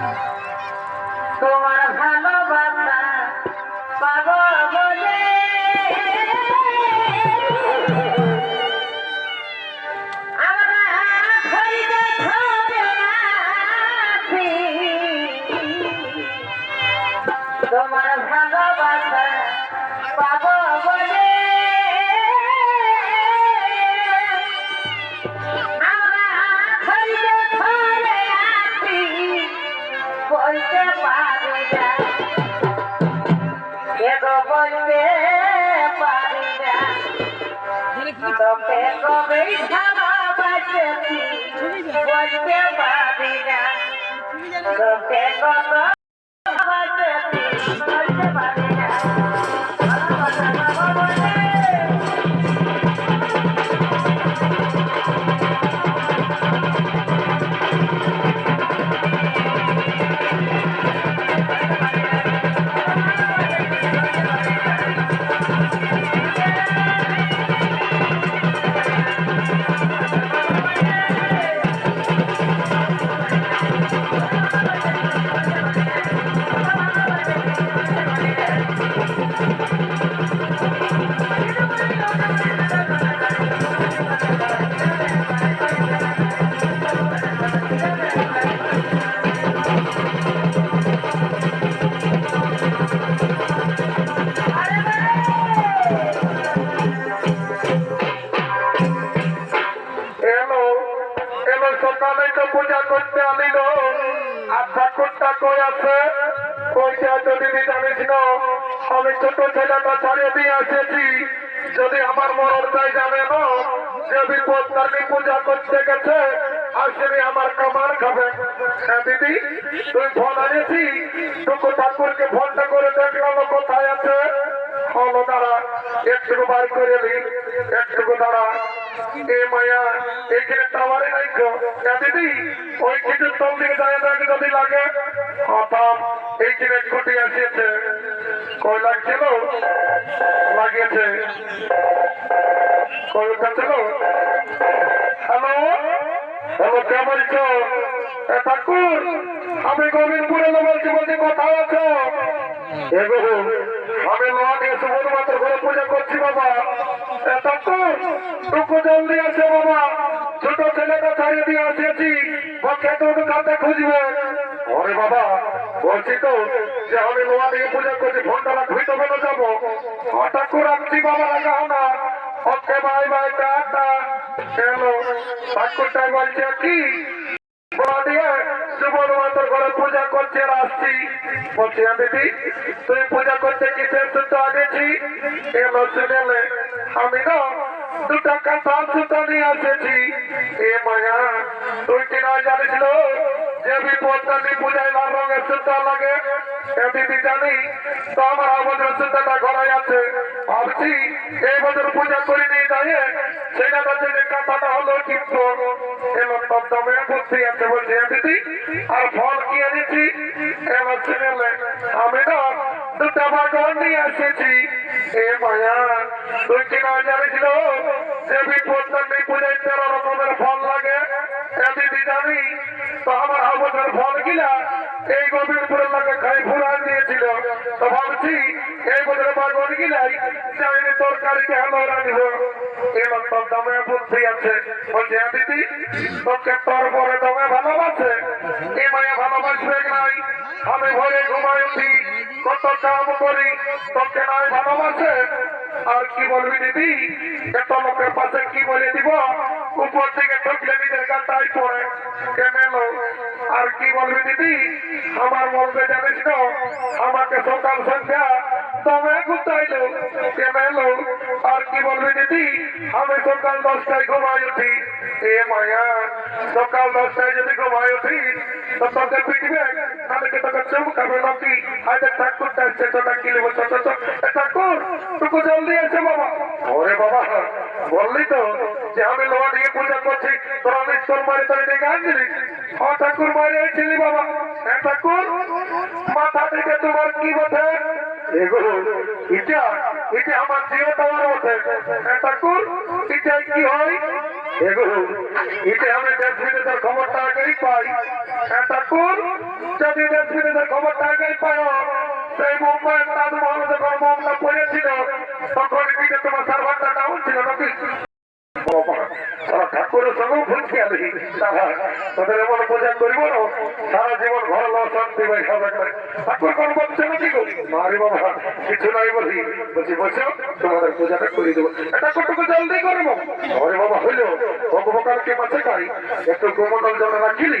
তোমার তোকে কবে ভালোবাসেছি বলতে পারি না। তোকে কত ভালোবাসেছি বলতে পারি তো পূজা করতে আমি ছোট ছেলেটা দিয়ে এসেছি যদি আমার মরণটাই জানে না, যে বিপদ তাকে পূজা করতে গেছে আসলে আমার কামার খাবে। হ্যাঁ তুই ফোন আনিয়েছি টুকু ঠাকুরকে ফোনটা করে কোথায় আছে। হলো দাঁড়া একটু বার করে নি একটু দাঁড়া এ মায়া, এখানে টাওয়ারে হ্যাঁ দিদি, ওই কিছু তোর দিকে যায় দেখ যদি লাগে, হতাম, এইখানে ছুটি আসিয়েছে। কই লাগছিল? লাগিয়েছে। কই ছিল হ্যালো? হ্যালো, কে বলছো? এ ঠাকুর, আমি গোবিন্দপুরে বলছি বলছি কোথায় আছো এগো আমি এসে শুধুমাত্র ঘরে পূজা করছি, বাবা। ঠাকুর, টুকু জলদি আছে বাবা। ছোট ছেলেটা ছাড়িয়ে দিয়ে আসিয়েছি পক্ষে তো কাঁদতে খুঁজবে। ওরে বাবা, বলছি তো যে আমি লোহা দিয়ে পূজা করছি ফোনটা রাখবি তো কেন যাব ঠাকুর আসছি বাবা রাখা না। Okay, bye bye, ta ta. এলো ঠাকুরটা বলছে কি? সুবল মাতার ঘরে পূজা করছে আসছি। বলছি "হ্যাঁ দিদি তুই পূজা করতে কিসের সুতো আনেছি? এলো শুনেলে আমি না দু টাকা তার সুতো নিয়ে এসেছি এ মায়া তুই কি না জানিস? যে বিপদটা তুই পূজায় লাল রঙের সুতো লাগে। দিদি আমাদের সুতোটা ঘরে আছে। ভাবছি, এই বছর পূজা করিনি, তাই এলো তোর আছে বলছি "হ্যাঁ দিদি আর ফল কি এনেছি? এলো শুনেলে আমি রকমের ফল লাগে। দিদি জানি, তো আমার ফল গিলা এই গোবিন্দপুরের লাগে খাই ফুরান দিয়েছিল। তো ভাবছি বছর চাইলে তরকারিতে হলো রাখব এবার তোর দমে বুদ্ধি আছে বলছি "হ্যাঁ দিদি তোকে তোর পরে দমে ভালোবাসে এই মায়া ভালোবাসবে নাই আমি ভরে ঘুমাই উঠি কত কাম করি তোকে নাই ভালোবাসে আর কি বলবি দিদি? এত লোকের পাশে কি বলে দিব উপর থেকে ঢুকলে নিজের গানটাই পড়ে কেনেলো আর কি বলবি দিদি আমার বলবে জানিস আমাকে সকাল সন্ধ্যা তবে গুতাইলো কেনেলো আর কি বলবি দিদি? আমি সকাল দশটায় ঘুমাই উঠি। এ মায়া, সকাল দশটায় যদি ঘুমাই উঠি বললি তো যে আমি লোহা দিয়ে পূজা করছি মারি তোর ঠাকুর, মারি আইছিলি বাবা। হ্যাঁ ঠাকুর, মাথা থেকে তোমার কি বটে? এগুলো এটা এটা আমার জিও টাওয়ার ওঠে ঠাকুর এটা কি হয়? এগুলো এটা আমি দেশ বিদেশের খবরটা আগেই পাই। ঠাকুর, যদি দেশ বিদেশের খবরটা আগেই পাই সেই মুম্বাইয়ের তাজমহল যখন পড়েছিল, তখন তোমার সার্ভারটা ডাউন ছিল নাকি? সারা ঠাকুরের সঙ্গেও ভুল খেয়ালি তারা তাদের এমন পূজা করিব না। সারা জীবন ঘর শান্তি পাই সবাই করে। ঠাকুর কোন বলছে নাকি গো? মারি বাবা, কিছু নাই বলি। বলছি বসে তোমাদের পূজাটা করে দেবো। এটা কতটুকু জলদি করব ঘরে বাবা, হইল। ভগবানকে মাঝে খাই একটু গোমন্ডল জল রাখিলি,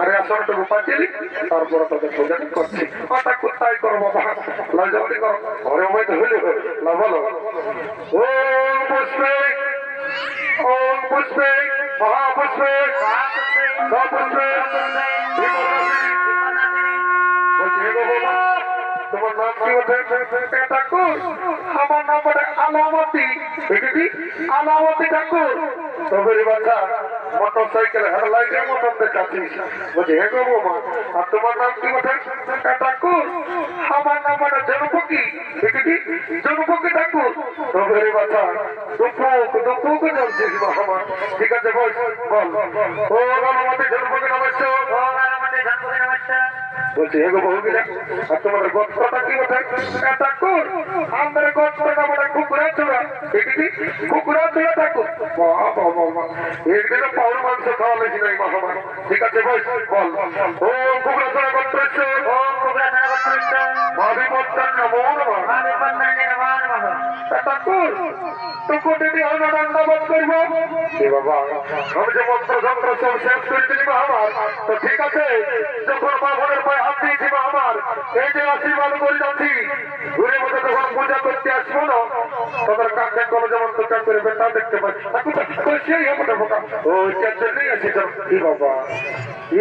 আর আসনটুকু পাচ্ছিলি তারপরে তোদের পূজাটা করছি। কথা কোথায় করব বাবা লাই জলদি করো। ঘরে মধ্যে হইল। না বলো ও পুষ্পে পুষ্পে মহাপুষ্পে সপুষ্পে তোমার নাম কি ওঠে ঠাকুর আমার নাম ওঠে আলামতি দেখেছি আলামতি ঠাকুর তবে বাচ্চা মোটর সাইকেল হেডলাইটে মতন দেখাচ্ছিস বলছি হে গো বৌমা আর তোমার নাম কি ওঠে ঠাকুর আমার নাম ওঠে জনপকি। দেখেছি জনপকি ঠাকুর? তবে বাচ্চা দুপুক দুপুক জানছিস বাবা ঠিক আছে বল বল। ও আলামতি জনপকি নমস্কার। বলছি এগো বহু আর তোমার কি ঠাকুর মানে কুকুরা চূড়া দেখি কুকুরা চূড়া ঠাকুর বাবা বাবা মাংস খাওয়া লেছি নাই মহামা ঠিক আছে বল। বল ও কুকুরা চূড়া গত্র ভাবি বত্তার নমো নমঃ ঠাকুর তো কোটি দিয়ে হলো করব? এ বাবা আমি যে মন্ত্র যন্ত্র সব শেষ করে দিলি আমার। তো ঠিক আছে যখন বাবনের পায়ে হাত দিয়েছি আমার এই যে আশীর্বাদ করে যাচ্ছি ঘুরে মধ্যে যখন পূজা করতে আসব না তোদের কাকে কোনো যেমন তো করে বেটা দেখতে পাচ্ছি। সেই হবে না বোকা। ও আছি, তো। কি বাবা?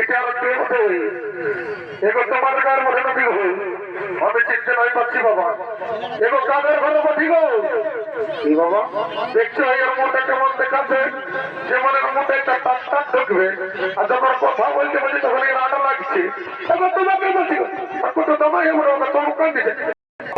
এটা আর মতো এগো তোমার গার মধ্যে হই আমি চিনতে পাচ্ছি বাবা। এগো কাদের গো কি বাবা? দেখছ মধ্যে কেমন দেখাচ্ছে? এর মধ্যে একটা টাক ঢুকবে। আর যখন কথা বলতে বলছে তখন এর আটা লাগছে। এগো তোমাকে বলছি গো ঠাকুর তো তোমায় এমন তোমার কান আমার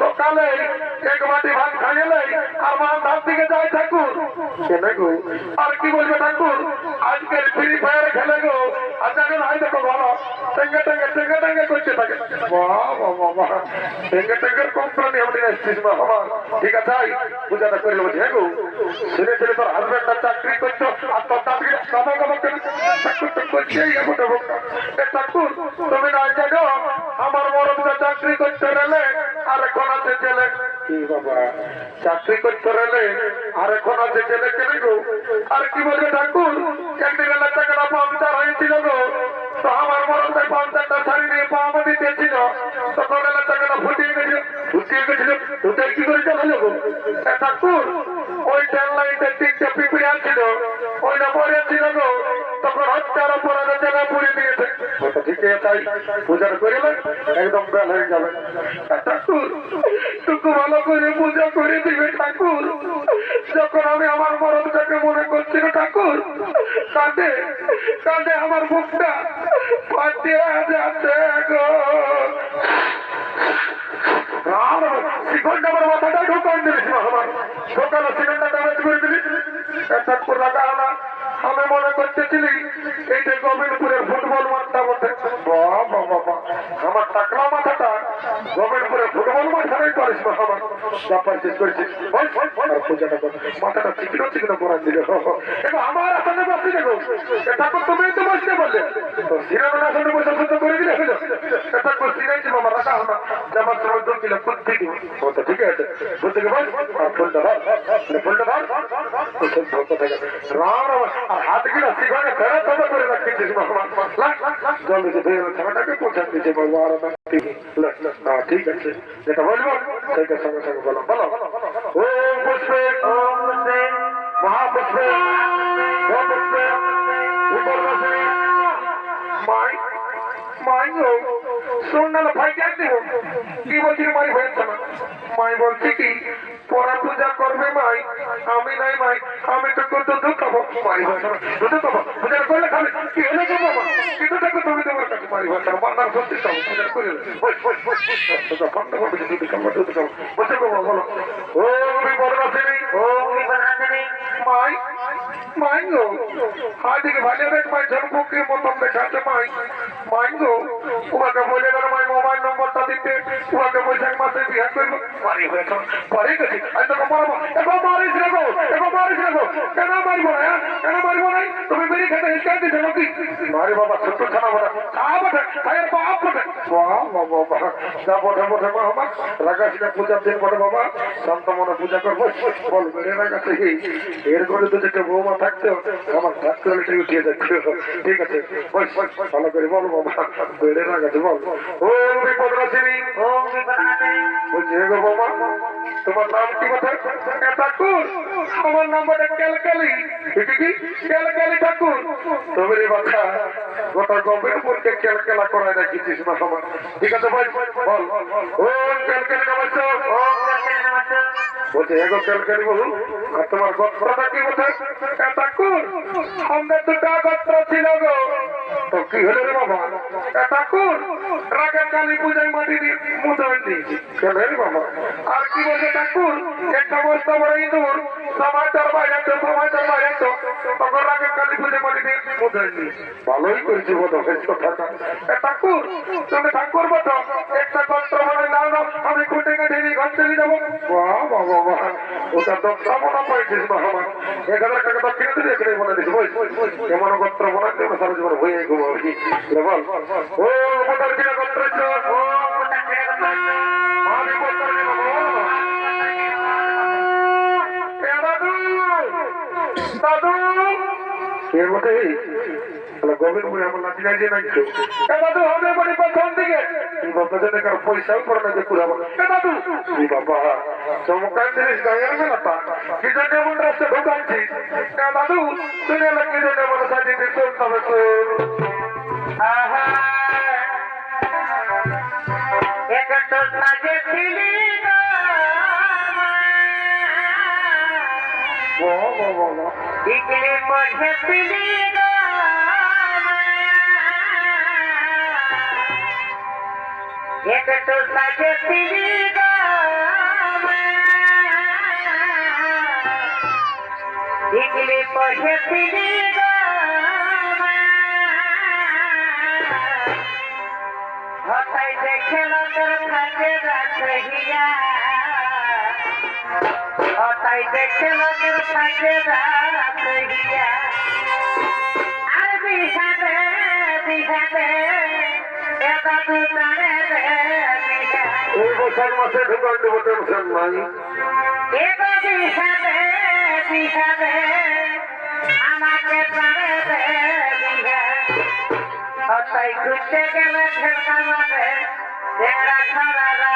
সকালে এক বাটি ভাত খাইলে আর মা ধান দিকে যায় ঠাকুর। আর কি বলবে ঠাকুর? আজকের ফ্রি ফায়ার খেলে গো। আর জানো না দেখো ভালো টেঙ্গে টেঙ্গে টেঙ্গে টেঙ্গে করতে থাকে বাবা বাবা টেঙ্গে টেঙ্গের কোম্পানি আমি আসছিস মা আমার ঠিক আছে আই পূজাটা করে নেব হ্যাঁ গো। ছেলে ছেলে তোর হাজবেন্ডটা চাকরি করছ, আর তোর দাদিকে কামা কামা করে ঠাকুর তো করছেই এমন ঠাকুর, তুমি না জানো, আমার দুটো চাকরি করতে গেলে আর এখন আছে জেলে। কি বাবা, চাকরি করতে গেলে আর এখন আছে জেলে কেন গো? আর কি বলবে ঠাকুর? একদিন গেলে টাকাটা পাঞ্চার হয়েছিল গো। তো আমার ভাই পাঞ্চারটা শাড়ি নিয়ে পাম দিতেছিল গেলে টাকাটা ফুটিয়ে গেছিল ফুটিয়ে গেছিল তোদের কি করে চালালো গো? ঠাকুর, ওই ট্রেন লাইনটা তিনটে পিঁপড়ে আসছিল ওইটা পরে ছিল গো। তখন হত্যার অপরাধে জেলা পুড়ে দিয়েছে। ওটা ঠিক তাই পূজার করিলেন একদম বেল হয়ে যাবে। ঠাকুর টুকু ভালো করে পূজা করে দিবে ঠাকুর। যখন আমি আমার মরণটাকে মনে করছি ঠাকুর, কাঁদে কাঁদে আমার বুকটা ফাটিয়ে যাচ্ছে গো। আমার মাথাটা ঢোকান দিলিস না আমার সকালে শিখনটা করে দিলিস একটা করে রাখা না আমি মনে করতেছিলি এই যে গোবিন্দপুরের ফুটবল মাঠটা বটে বাবা আমার টাকলা মাথাটা গোবিন্দপুরের ফুটবল মাঠ ছাড়াই পারিস না আমার ব্যাপার শেষ। আর পূজাটা কর। মাথাটা চিকনো চিকনো করার দিল আমার আসনে বসতে দেখো এটা তো তুমি তো বসতে বললে। তো সিনেমার আসনে বসে শুদ্ধ করে দিলে হলো। এটা তো সিনেমাই ছিল আমার রাখা হলো। যেমন সময় দু কিলো কুত্তি দিব। ও তো ঠিক আছে। বুঝতে বল। আর ফুলটা ধর। ফুলটা ধর। তো রাম আর হাত গিলা সিগারে ফেরা তবে করে রাখছিস মামা। লাগ লাগ জলদি সে ধরে ছাটাকে পৌঁছান দিতে বলব আর। না ঠিক ঠিক আছে যেটা বলব সঙ্গে সঙ্গে বলো বলো ও পুষ্পে ওম পুষ্পে মহাপুষ্পে পুষ্পে উপর মাই শোন না ভাই জ্ঞান দিব কি বলছি রে মাই হয়েছে না মাই বলছি কি পড়া পূজা করবে মাই আমি নাই মাই আমি তো কত দুধ খাব মাই হয়েছে না দুধ খাব পূজা করলে খাবে কি হলে তো বাবা কিন্তু দেখো তুমি তোমার কাছে মাই হয়েছে না বান্দার সত্যি খাব পূজা করে বান্দা করবে দুধ খাব দুধ খাব তোমাকে বলে গেল মাই মোবাইল নম্বরটা দিতে তোমাকে বৈশাখ গেছি। না না বাবা, ছোট্ট পূজার দিন বটে, বাবা? শান্ত মনে পূজা করব। বল, মেরে রাগাছে এর করে তো যেটা বৌমা থাকতো আমার থাকতে উঠিয়ে যাচ্ছে। ঠিক আছে ভালো করে বল, বাবা। বেড়ে রাগাছে বল। ও, বিপদ রাশিনী গো বাবা তোমার নাম কি কথা ঠাকুর আমার নাম বলে ক্যালকালি কি? ক্যালকালি ঠাকুর। তবে রে বাচ্চা গোটা গোবিন্দপুরকে ক্যালকেলা করায় রাখিছিস না আমার ঠিক আছে ভাই? বল। ও ক্যালকালি নমস্কার। ওম বিপদাসিনী নমস্কার। বলছে, এগো ক্যালকালি বলু আর তোমার গোত্রটা কি কথা ঠাকুর আমাদের দুটা গোত্র ছিল গো। তো কি হলো বাবা? ঠাকুর রাগের কালী পূজায় মাটি দিয়ে দিয়েছি। বাবা? আর কি বলছে ঠাকুর একটা বস্তা বড় ইঁদুর তখন কালী দিয়ে মুদন ভালোই করেছি বোধ হয়েছে কথাটা তুমি ঠাকুর বলো একটা বলে না, আমি খুঁটে কেটে নিয়ে ঘর চলে যাব। বাবা ওটা তো সামনা পাইছিস না আমার এক হাজার টাকা তো কিনে দিলে, এখানে বলে বই এমন গোত্র হবে সারা জীবন হয়ে ঘুমাবি। বল। ও মোটার কিনা গোত্র এর মধ্যে গোবিন্দপুরে আমার নাতি গাইছে নাকি এ দাদু হবে বলি প্রথম দিকে। এই বাবা জন্য কার পয়সাও পড়ে না যে পুরাবো এ দাদু এই বাবা চমকান জিনিস গায়ের মেলাটা কি জন্য এমন রাস্তা ঢুকাচ্ছিস? এ দাদু তুই এলা কি জন্য আমার সাথে চলতে হবে আহা! একটু সাজেছিলি গো বাহ ইকলি পড়েছিলি গো একটু সাজেছিলি গো ইকলি পড়েছিলি গো হতাই দেখে তোর থাকে রাখিয়া হতাই দেখে লোকের থাকে রাখিয়া আর বিহাতে বিহাতে এটা তু তারে এই বছর মাসে দেবো টেনশন নাই এগো বিহাতে বিহাতে আমাকে তারে হতাই ঘুরতে গেলে ঠেকা মারে ছড়ারা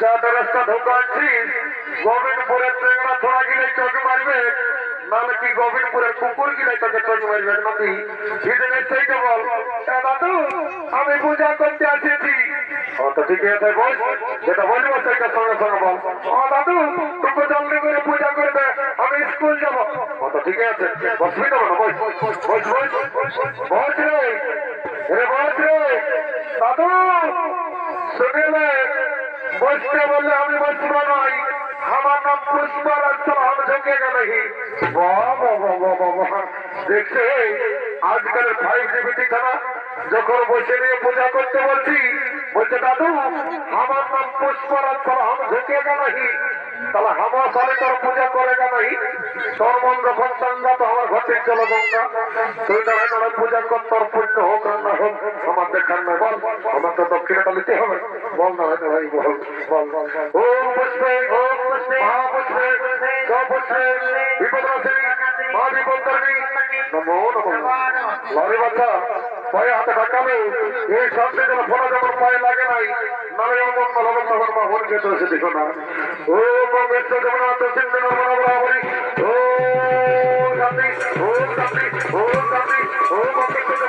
যা রাস্তা ঢুকাচ্ছিস গোবিন্দপুরের ট্রেনরা থোড়া গিলে চোখ মারবে? নাহলে কি গোবিন্দপুরের কুকুর গিলে তোকে চোখ মারবে নাকি? সেটা সেইটা বল। এ দাদু আমি পূজা করতে আসেছি ও তো ঠিক আছে বল? যেটা বলব সেটা সঙ্গে সঙ্গে বল। ও দাদু তোকে জলদি করে পূজা করবে। স্কুল যাব। ও তো ঠিক আছে? বসবি বস বস বস বস রে রে বস রে। দাদু শুনিলে বসতে বললে আমি বসবো নয় আমার নাম পুষ্পরাজ বাহ বাহ বাহ দেখছে, আজকাল ফাইভ জিবিটি খানা যখন বসে নিয়ে পূজা করতে বলছি, বলছে, দাদু, আমার নাম পুষ্পরাজ সালাম ঝুঁকেগা নাহি তাহলে হামা সালে তোর পূজা তোর মন যখন চাঙ্গা তো আমার ঘটে চলো গঙ্গা। তুই পূজা কর, তোর পুণ্য হোক আর না হোক, আমার দেখার নয় বল, আমার তো দক্ষিণাটা নিতে হবে। বল দাঁড়ায় দাঁড়াই বল বল বল ও পুষ্পে ও পুষ্পে, মা পুষ্পে স পুষ্পে, বিপদ আছে, মা বিপদ নমো নমো। লরি বাচ্চা, পায়ে হাতে ঢাকালে এই শব্দে যেন ফোনা যেমন পায়ে লাগে ও কংগ্রেস ও শান্তি ওম অমৃত জগন্নাথ অমৃত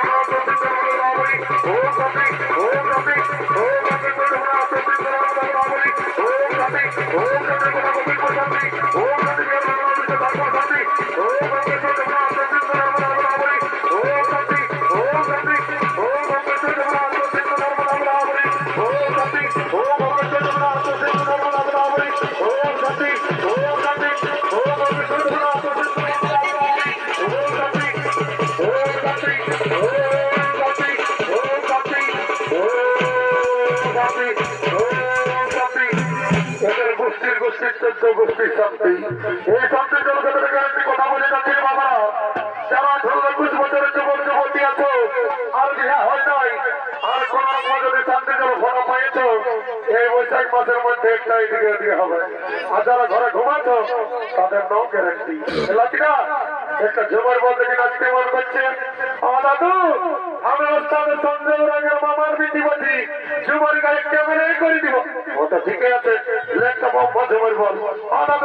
গোষ্ঠীর শান্তি এই শান্তির জলখাতে গ্যারান্টি কথা বলে যাচ্ছে হয় আর কোন ফোন পাইছ, এই বৈশাখ মাসের মধ্যে একটা এদিকে এদিকে হবে। আর যারা ঘরে ঘুমাচ্ছ তাদের নো গ্যারান্টি লাচিকা একটা ঝুমার বলতে কি নাচতে মন করছে? আমার দাদু, আমি ওস্তাদ সঞ্জয় রঙের মামার বিটি বলছি ঝুমার গায়ে ক্যামেরা করে দিব। ও তো ঠিকই আছে একটা বম্বা ঝুমার বল। আমার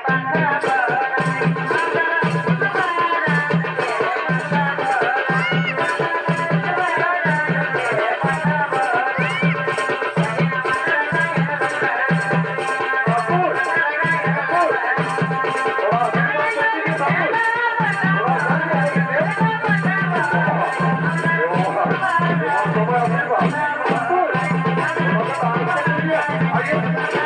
কেন